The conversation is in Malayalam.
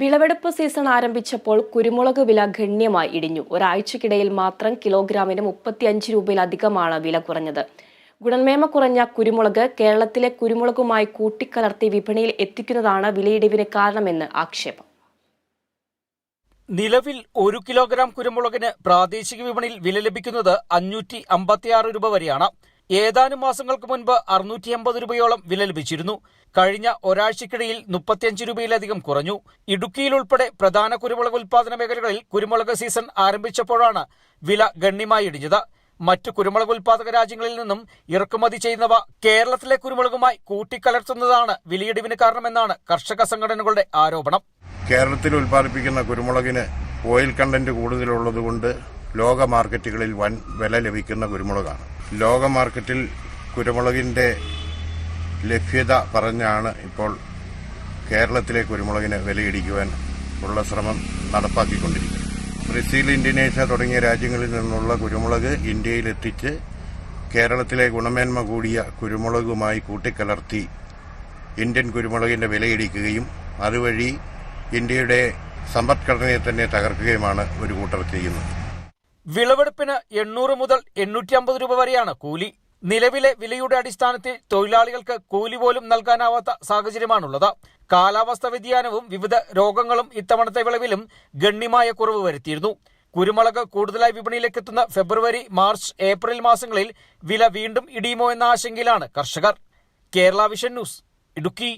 വിളവെടുപ്പ് സീസൺ ആരംഭിച്ചപ്പോൾ കുരുമുളക് വില ഗണ്യമായി ഇടിഞ്ഞു. ഒരാഴ്ചക്കിടയിൽ മാത്രം കിലോഗ്രാമിന് മുപ്പത്തിയഞ്ച് രൂപയിലധികമാണ് വില കുറഞ്ഞത്. ഗുണമേന്മ കുറഞ്ഞ കുരുമുളക് കേരളത്തിലെ കുരുമുളകുമായി കൂട്ടിക്കലർത്തി വിപണിയിൽ എത്തിക്കുന്നതാണ് വിലയിടിവിന് കാരണമെന്ന് ആക്ഷേപം. നിലവിൽ ഒരു കിലോഗ്രാം കുരുമുളകിന് പ്രാദേശിക വിപണിയിൽ വില ലഭിക്കുന്നത് അഞ്ഞൂറ്റി അമ്പത്തിയാറ് രൂപ വരെയാണ്. ഏതാനും മാസങ്ങൾക്ക് മുൻപ് അറുന്നൂറ്റി അമ്പത് രൂപയോളം വില ലഭിച്ചിരുന്നു. കഴിഞ്ഞ ഒരാഴ്ചക്കിടയിൽ മുപ്പത്തിയഞ്ച് രൂപയിലധികം കുറഞ്ഞു. ഇടുക്കിയിലുൾപ്പെടെ പ്രധാന കുരുമുളക് ഉൽപ്പാദന മേഖലകളിൽ കുരുമുളക് സീസൺ ആരംഭിച്ചപ്പോഴാണ് വില ഗണ്യമായി ഇടിഞ്ഞത്. മറ്റു കുരുമുളക് ഉൽപ്പാദക രാജ്യങ്ങളിൽ നിന്നും ഇറക്കുമതി ചെയ്യുന്നവ കേരളത്തിലെ കുരുമുളകുമായി കൂട്ടിക്കലർത്തുന്നതാണ് വിലയിടിവിന് കാരണമെന്നാണ് കർഷക സംഘടനകളുടെ ആരോപണം. കേരളത്തിൽ ഉൽപ്പാദിപ്പിക്കുന്ന കുരുമുളകിന് ഓയിൽ കണ്ടന്റ് കൂടുതലുള്ളതുകൊണ്ട് ലോക മാർക്കറ്റുകളിൽ വൻ വില ലഭിക്കുന്ന കുരുമുളകാണ്. ലോക മാർക്കറ്റിൽ കുരുമുളകിന്റെ ലഭ്യത പറഞ്ഞാണ് ഇപ്പോൾ കേരളത്തിലെ കുരുമുളകിന് വിലയിടിക്കുവാൻ ഉള്ള ശ്രമം നടപ്പാക്കിക്കൊണ്ടിരിക്കുന്നത്. ബ്രസീൽ ഇന്തോനേഷ്യ തുടങ്ങിയ രാജ്യങ്ങളിൽ നിന്നുള്ള കുരുമുളക് ഇന്ത്യയിലെത്തിച്ച് കേരളത്തിലെ ഗുണമേന്മ കൂടിയ കുരുമുളകുമായി കൂട്ടിക്കലർത്തി ഇന്ത്യൻ കുരുമുളകിന്റെ വിലയിടിക്കുകയും അതുവഴി ഇന്ത്യയുടെ സമ്പദ്ഘടനയെ തന്നെ തകർക്കുകയുമാണ് ഒരു കൂട്ടർ ചെയ്യുന്നത്. വിളവെടുപ്പിന് എണ്ണൂറ് മുതൽ എണ്ണൂറ്റി അമ്പത് രൂപ വരെയാണ് കൂലി. നിലവിലെ വിലയുടെ അടിസ്ഥാനത്തിൽ തൊഴിലാളികൾക്ക് കൂലി പോലും നൽകാനാവാത്ത സാഹചര്യമാണുള്ളത്. കാലാവസ്ഥ വ്യതിയാനവും വിവിധ രോഗങ്ങളും ഇത്തവണത്തെ വിളവിലും ഗണ്യമായ കുറവ് വരുത്തിയിരുന്നു. കുരുമുളക് കൂടുതലായി വിപണിയിലേക്ക് എത്തുന്ന ഫെബ്രുവരി മാർച്ച് ഏപ്രിൽ മാസങ്ങളിൽ വില വീണ്ടും ഇടിയുമോ എന്ന ആശങ്കയിലാണ് കർഷകർ. Kerala vision news Idukki.